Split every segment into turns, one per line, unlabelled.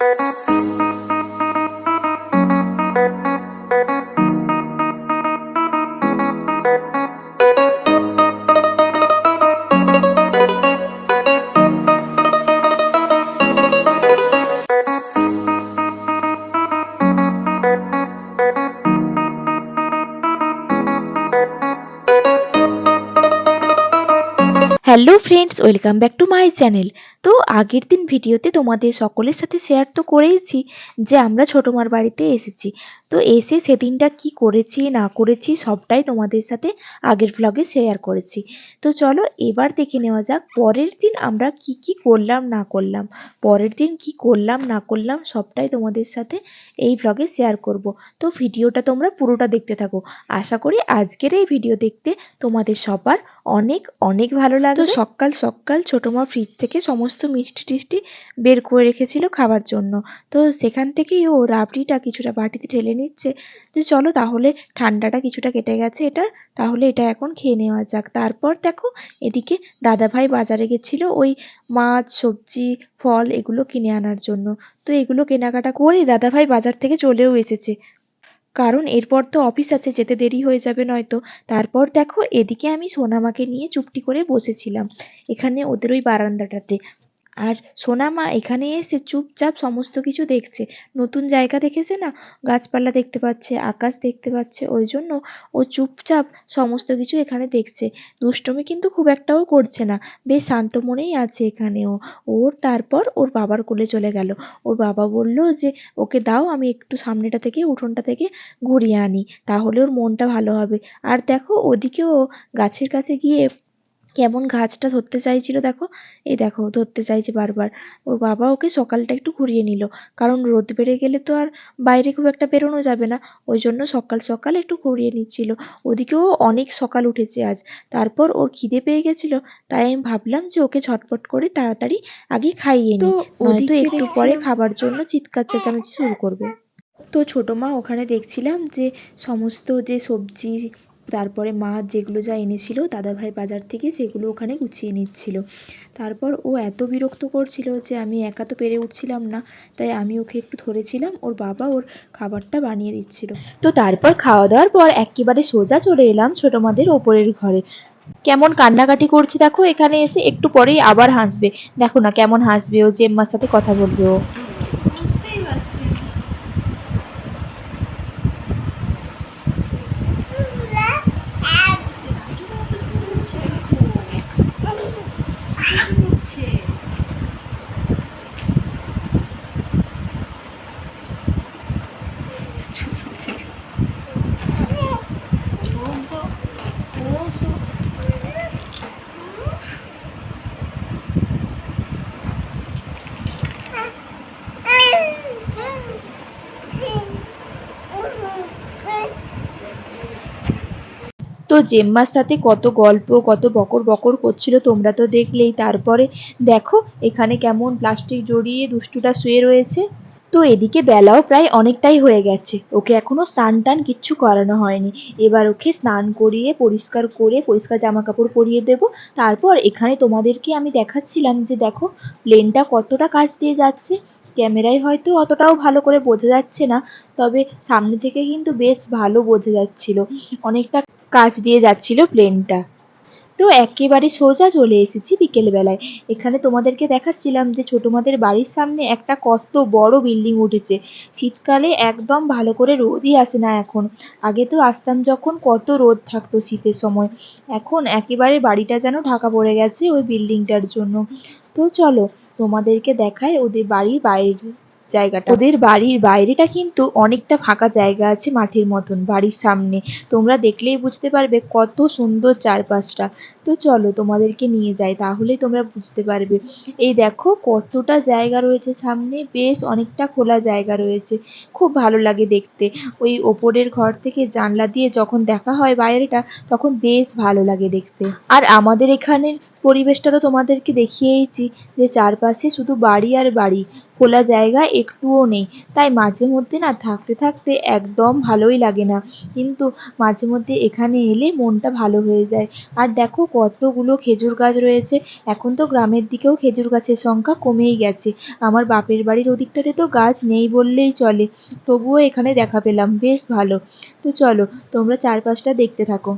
Música hello friends welcome back to my channel তো আগের দিন ভিডিওতে তোমাদের সকলের সাথে শেয়ার তো করেইছি যে আমরা ছোটো মার বাড়িতে এসেছি। তো এসে সেদিনটা কি করেছি, না করেছি, সবটাই তোমাদের সাথে আগের ভ্লগে শেয়ার করেছি। তো চলো এবার দেখে নেওয়া যাক, পরের দিন আমরা কি কি করলাম, না করলাম। পরের দিন কি করলাম, না করলাম, সবটাই তোমাদের সাথে এই ভ্লগে শেয়ার করব। তো ভিডিওটা তোমরা পুরোটা দেখতে থাকো। আশা করি আজকের এই ভিডিও দেখতে তোমাদের সবার অনেক অনেক ভালো লাগবে। তো সকাল সকাল ছোটো মা ফ্রিজ থেকে সমস্ত মিষ্টি টিষ্টি বের করে রেখেছিল খাবার জন্য। তো সেখান থেকেই ও রাবড়িটা কিছুটা বাটিতে ঢেলে নিচ্ছে যে চলো তাহলে ঠান্ডাটা কিছুটা কেটে গেছে এটা তাহলে এটা এখন খেয়ে নেওয়া যাক। তারপর দেখো এদিকে দাদাভাই বাজারে গেছিল ওই মাছ সবজি ফল এগুলো কিনে আনার জন্য। তো এগুলো কেনাকাটা করেই দাদাভাই বাজার থেকে চলেও এসেছে। কারণ এরপর তো অফিস আছে, যেতে দেরি হয়ে যাবে নয়তো। তারপর দেখো, এদিকে আমি সোনামাকে নিয়ে চুপটি করে বসেছিলাম, এখানে ওদের ওই বারান্দাটাতে। আর সোনামা এখানে এসে চুপচাপ সমস্ত কিছু দেখছে। নতুন জায়গা দেখেছে না? গাছপালা দেখতে পাচ্ছে, আকাশ দেখতে পাচ্ছে, ওই জন্য ও চুপচাপ সমস্ত কিছু এখানে দেখছে। দুষ্টুমি কিন্তু খুব একটাও করছে না। বেশ শান্ত মনেই আছে এখানেও ওর তারপর ওর বাবার কোলে চলে গেল। ওর বাবা বলল যে, ওকে দাও, আমি একটু সামনেটা থেকে, উঠোনটা থেকে ঘুরিয়ে আনি। তাহলে ওর মনটা ভালো হবে। আর দেখো ওদিকেও গাছের কাছে গিয়ে কেমন গাছটা ধরতে চাইছিল দেখো? এই দেখো ধরতে চাইছে বারবার। ওর বাবা ওকে সকালটা একটু ঘুরিয়ে নিল। কারণ রোদ বেড়ে গেলে তো আর বাইরে খুব একটা বেরোনো যাবে না। ওই জন্য সকাল সকাল একটু ঘুরিয়ে নিচ্ছিল। ওদিকেও অনেক সকাল উঠেছে আজ। তারপর ওর খিদে পেয়ে গেছিল। তাই আমি ভাবলাম যে ওকে ঝটপট করে তাড়াতাড়ি আগে খাইয়ে নিই। নয়তো একটু পরে খাবার জন্য চিৎকার চেঁচামেচি শুরু করবে। তো ছোটো মা ওখানে দেখছিলাম যে সমস্ত যে সবজি তারপরে মা যেগুলো যা এনেছিল দাদাভাই বাজার থেকে সেগুলো ওখানে গুছিয়ে নিচ্ছিল। তারপর ও এত বিরক্ত করছিল যে আমি একা তো পেরে উঠছিলাম না, তাই আমি ওকে একটু ধরেছিলাম, ওর বাবা ওর খাবারটা বানিয়ে দিচ্ছিল। তো তারপর খাওয়া দাওয়ার পর একেবারে সোজা চলে এলাম ছোটো মাদের ওপরের ঘরে। কেমন কান্নাকাটি করছে দেখো, এখানে এসে একটু পরেই আবার হাসবে। দেখো না কেমন হাসবে ও, জেম্মার সাথে কথা বলবে ও। জেম্মার সাথে কত গল্প, কত বকর বকর করছিল তোমরা তো দেখলেই। তারপরে দেখো, এখানে কেমন প্লাস্টিক জড়িয়ে দুষ্টুটা শুয়ে রয়েছে। তো এদিকে বেলাও প্রায় অনেকটাই হয়ে গেছে। ওকে এখনও স্নান টান কিচ্ছু করানো হয়নি। এবার ওকে স্নান করিয়ে, পরিষ্কার করে, পরিষ্কার জামা কাপড় পরিয়ে দেবো। তারপর এখানে তোমাদেরকে আমি দেখাচ্ছিলাম যে দেখো প্লেনটা কতটা কাছ দিয়ে যাচ্ছে। ক্যামেরায় হয়তো অতটাও ভালো করে বোঝা যাচ্ছে না, তবে সামনে থেকে কিন্তু বেশ ভালো বোঝা যাচ্ছিল। অনেকটা কাজ দিয়ে যাচ্ছিল প্লেনটা। তো একেবারে সোজা চলে এসেছি বিকেলবেলায়। এখানে তোমাদেরকে দেখাচ্ছিলাম যে ছোটো মাদের বাড়ির সামনে একটা কত বড় বিল্ডিং উঠেছে। শীতকালে একদম ভালো করে রোদই আসে না এখন। আগে তো আসতাম যখন কত রোদ থাকতো শীতের সময়। এখন একেবারে বাড়িটা যেন ঢাকা পড়ে গেছে ওই বিল্ডিংটার জন্য। তো চলো তোমাদেরকে দেখায় ওদের বাড়ির বাইরের জায়গাটা। ওদের বাড়ির বাইরেটা কিন্তু অনেকটা ফাঁকা জায়গা আছে মাঠের মতন, বাড়ির সামনে। তোমরা দেখলেই বুঝতে পারবে কত সুন্দর চারপাশটা। তো চলো তোমাদেরকে নিয়ে যাই, তাহলেই তোমরা বুঝতে পারবে। এই দেখো কতটা জায়গা রয়েছে সামনে, বেশ অনেকটা খোলা জায়গা রয়েছে। খুব ভালো লাগে দেখতে। ওই ওপরের ঘর থেকে জানলা দিয়ে যখন দেখা হয় বাইরেটা, তখন বেশ ভালো লাগে দেখতে। আর আমাদের এখানের পরিবেশটা তো তোমাদেরকে দেখিয়েইছি যে চারপাশে শুধু বাড়ি আর বাড়ি, খোলা জায়গা একটুও নেই। তাই মাঝে মধ্যে না থাকতে থাকতে একদম ভালোই লাগে না। কিন্তু মাঝে মধ্যে এখানে এলে মনটা ভালো হয়ে যায়। আর দেখো কতগুলো খেজুর গাছ রয়েছে। এখন তো গ্রামের দিকেও খেজুর গাছের সংখ্যা কমেই গেছে। আমার বাপের বাড়ির ওদিকটাতে তো গাছ নেই বললেই চলে। তবুও এখানে দেখা পেলাম, বেশ ভালো। তো চলো, তোমরা চারপাশটা দেখতে থাকো।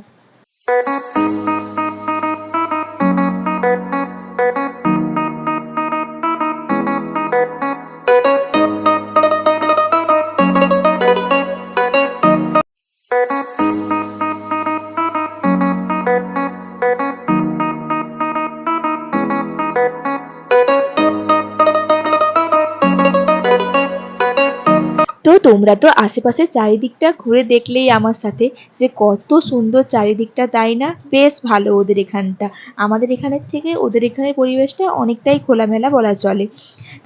তোমরা তো আশেপাশের চারিদিকটা ঘুরে দেখলেই আমার সাথে যে কত সুন্দর চারিদিকটা, তাই না? বেশ ভালো ওদের এখানটা। আমাদের এখানের থেকে ওদের এখানের পরিবেশটা অনেকটাই খোলামেলা বলা চলে।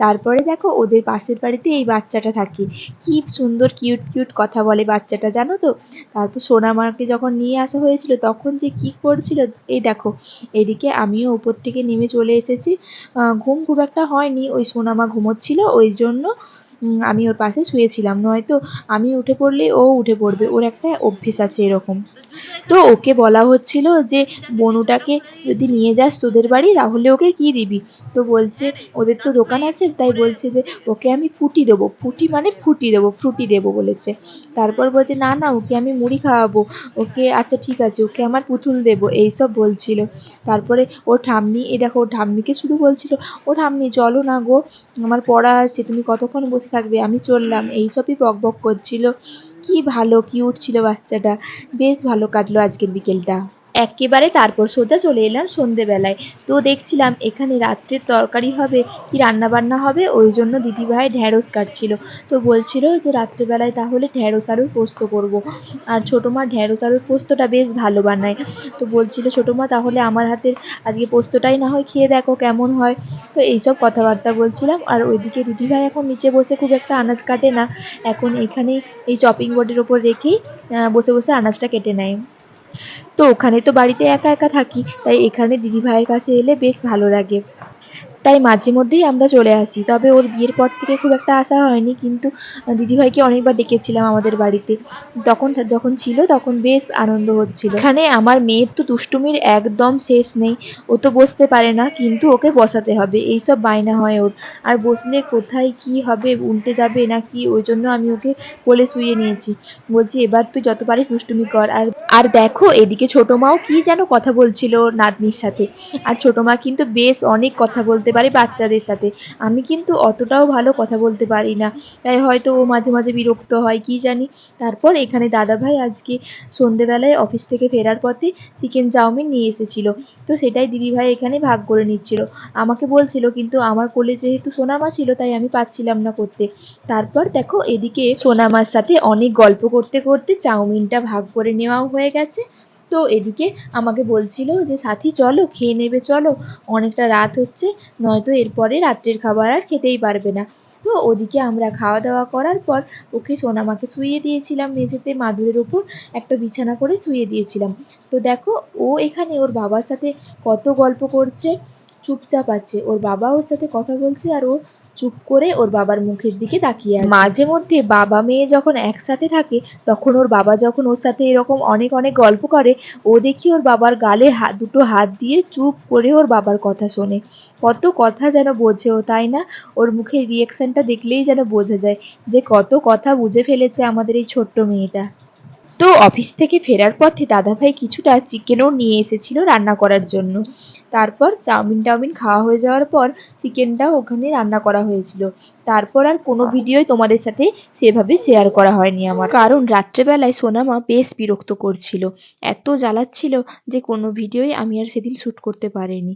তারপরে দেখো, ওদের পাশের বাড়িতে এই বাচ্চাটা থাকে। কি সুন্দর, কিউট কিউট কথা বলে বাচ্চাটা, জানো তো? তারপর সোনামাকে যখন নিয়ে আসা হয়েছিল, তখন যে কি করছিল, এই দেখো, এদিকে আমিও উপর থেকে নেমে চলে এসেছি। ঘুম খুব একটা হয়নি, ওই সোনামা ঘুমোচ্ছিল, ওই জন্য আমি ওর পাশে শুয়েছিলাম। নয়তো আমি উঠে পড়লে ও উঠে পড়বে। ওর একটা অভ্যেস আছে এরকম। তো ওকে বলা হচ্ছিল যে, বনুটাকে যদি নিয়ে যাস তোদের বাড়ি, তাহলে ওকে কি দিবি? তো বলছে, ওদের তো দোকান আছে। তাই বলছে যে, ওকে আমি ফুটি দেবো। ফুটি মানে ফুটি দেবো, ফ্রুটি দেবো বলেছে। তারপর বলছে, না না, ওকে আমি মুড়ি খাওয়াবো। ওকে আচ্ছা ঠিক আছে, ওকে আমার পুতুল দেবো। এইসব বলছিল। তারপরে ওর ঠাম্মি, এই দেখো, ওর ঠাম্মিকে শুধু বলছিল, ও ঠাম্মি, চলো না গো, আমার পড়া আছে, তুমি কতক্ষণ বসে থাকবে, আমি চললাম। এইসবই বক বক করছিল। কি ভালো কিউট ছিল বাচ্চাটা। বেশ ভালো কাটলো আজকের বিকেলটা। একেবারে তারপর সোজা চলে এলাম সন্ধেবেলায়। তো দেখছিলাম এখানে রাত্রের তরকারি হবে, কি রান্না বান্না হবে, ওই জন্য দিদিভাই ঢ্যাঁড়স কাটছিল। তো বলছিল যে রাত্রেবেলায় তাহলে ঢ্যাঁড়স আলুর পোস্ত করব। আর ছোটো মা ঢ্যাঁড়স আলুর পোস্তটা বেশ ভালো বানায়। তো বলছিল, ছোটো মা, তাহলে আমার হাতের আজকে পোস্তটাই না হয়, খেয়ে দেখো কেমন হয়। তো এইসব কথাবার্তা বলছিলাম। আর ওইদিকে দিদিভাই এখন নিচে বসে খুব একটা আনাজ কাটে না। এখন এখানেই এই চপিং বোর্ডের ওপর রেখেই বসে বসে আনাজটা কেটে নেয়। তো ওখানে তো বাড়িতে একা একা থাকি, তাই এখানে দিদিভাইয়ের কাছে এলে বেশ ভালো লাগে। তাই মাঝে মধ্যেই আমরা চলে আসি। তবে ওর বিয়ের পর থেকে খুব একটা আসা হয়নি, কিন্তু দিদিভাইকে অনেকবার ডেকেছিলাম আমাদের বাড়িতে। তখন, যখন ছিল তখন বেশ আনন্দ হচ্ছিল। এখানে আমার মেয়ের তো দুষ্টুমির একদম শেষ নেই। ও তো বসতে পারে না, কিন্তু ওকে বসাতে হবে। এইসব বায়না হয় ওর। আর বসলে কোথায় কি হবে, উল্টে যাবে না কি ওই জন্য আমি ওকে কোলে শুয়ে নিয়েছি। বলছি, এবার তুই যত পারিস দুষ্টুমি কর। আর আর দেখো, এদিকে ছোট মাও কি যেন কথা বলছিল নাতনির সাথে। আর ছোট মা কিন্তু বেশ অনেক কথা বলতে পারে বাচ্চাদের সাথে। আমি কিন্তু অতটাও ভালো কথা বলতে পারি না। তাই হয়তো ও মাঝে মাঝে বিরক্ত হয়, কি জানি। তারপর এখানে দাদাভাই আজকে সন্ধেবেলায় অফিস থেকে ফেরার পথে চিকেন চাউমিন নিয়ে এসেছিল। তো সেটাই দিদিভাই এখানে ভাগ করে নিচ্ছিল। আমাকে বলছিল, কিন্তু আমার কোলে যেহেতু সোনামা ছিল, তাই আমি পাচ্ছিলাম না করতে। তারপর দেখো এদিকে সোনামার সাথে অনেক গল্প করতে করতে চাউমিনটা ভাগ করে নেওয়াও হয়ে গেছে। তো এদিকে আমাকে বলছিল যে, সাথী, চলো, খেয়ে নেবে, চলো। অনেকটা রাত হচ্ছে, নয়তো এরপরে রাত্রের খাবার আর খেতেই পারবে না। তো ওদিকে আমরা খাওয়া দাওয়া করার পর ওকে সোনামাকে শুইয়ে দিয়েছিলাম মেঝেতে মাদুরের ওপর, একটা বিছানা করে শুইয়ে দিয়েছিলাম। তো দেখো, ও এখানে ওর বাবার সাথে কত গল্প করছে, চুপচাপ আছে। ওর বাবা ওর সাথে কথা বলছে আর ও চুপ করে ওর বাবার মুখের দিকে তাকিয়ে আছে। মাঝে মধ্যে বাবা মেয়ে যখন একসাথে থাকে, তখন ওর বাবা যখন ওর সাথে এরকম অনেক অনেক গল্প করে, ও দেখি ওর বাবার গালে হাত দুটো হাত দিয়ে চুপ করে ওর বাবার কথা শোনে। কত কথা যেন বোঝে ও, তাই না? ওর মুখের রিয়েকশনটা দেখলেই যেন বোঝা যায় যে কত কথা বুঝে ফেলেছে আমাদের এই ছোট্ট মেয়েটা। তো অফিস থেকে ফেরার পথে দাদাভাই কিছুটা চিকেনও নিয়ে এসেছিল রান্না করার জন্য। তারপর চাউমিন টাউমিন খাওয়া হয়ে যাওয়ার পর চিকেনটাও ওখানে রান্না করা হয়েছিল। তারপর আর কোনো ভিডিওই তোমাদের সাথে সেভাবে শেয়ার করা হয়নি আমার। কারণ রাত্রেবেলায় সোনামা বেশ বিরক্ত করছিল। এত জ্বালাচ্ছিল যে কোনো ভিডিওই আমি আর সেদিন শ্যুট করতে পারিনি।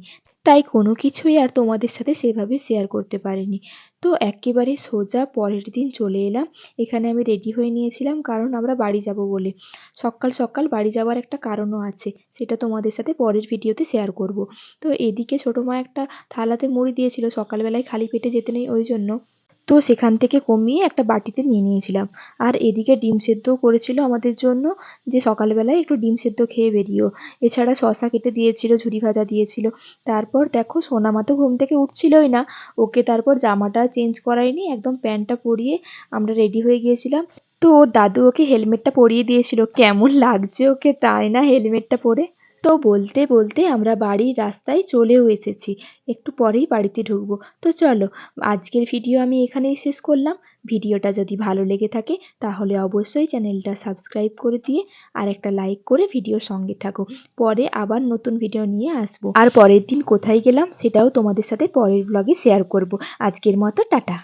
তাই কোনো কিছুই আর তোমাদের সাথে সেভাবে শেয়ার করতে পারিনি। তো একেবারে সোজা পরের দিন চলে এলাম। এখানে আমি রেডি হয়ে নিয়েছিলাম, কারণ আমরা বাড়ি যাব বলে। সকাল সকাল বাড়ি যাওয়ার একটা কারণও আছে, সেটা তোমাদের সাথে পরের ভিডিওতে শেয়ার করব। তো এদিকে ছোটো মা একটা থালাতে মুড়ি দিয়েছিল, সকালবেলায় খালি পেটে যেতে নেই ওই জন্য। তো সেখান থেকে কমিয়ে একটা বাটিতে নিয়ে নিয়েছিলাম। আর এদিকে ডিম সেদ্ধও করেছিল আমাদের জন্য। যে সকালবেলায় একটু ডিম সেদ্ধ খেয়ে বেরিও এছাড়া শশা কেটে দিয়েছিল, ঝুরি ভাজা দিয়েছিল। তারপর দেখো সোনামা তো ঘুম থেকে উঠছিলই না। ওকে তারপর জামাটা চেঞ্জ করাইনি একদম প্যান্টটা পরিয়ে আমরা রেডি হয়ে গিয়েছিলাম। তো ওর দাদু ওকে হেলমেটটা পরিয়ে দিয়েছিল। কেমন লাগছে ওকে, তাই না হেলমেটটা পরে? তো বলতে বলতে আমরা বাড়ির রাস্তায় চলেও এসেছি। একটু পরেই বাড়িতে ঢুকবো। তো চলো, আজকের ভিডিও আমি এখানেই শেষ করলাম। ভিডিওটা যদি ভালো লেগে থাকে, তাহলে অবশ্যই চ্যানেলটা সাবস্ক্রাইব করে দিয়ে আর একটা লাইক করে ভিডিওর সঙ্গে থাকো। পরে আবার নতুন ভিডিও নিয়ে আসব। আর পরের দিন কোথায় গেলাম, সেটাও তোমাদের সাথে পরের ব্লগে শেয়ার করব। আজকের মতো, টাটা।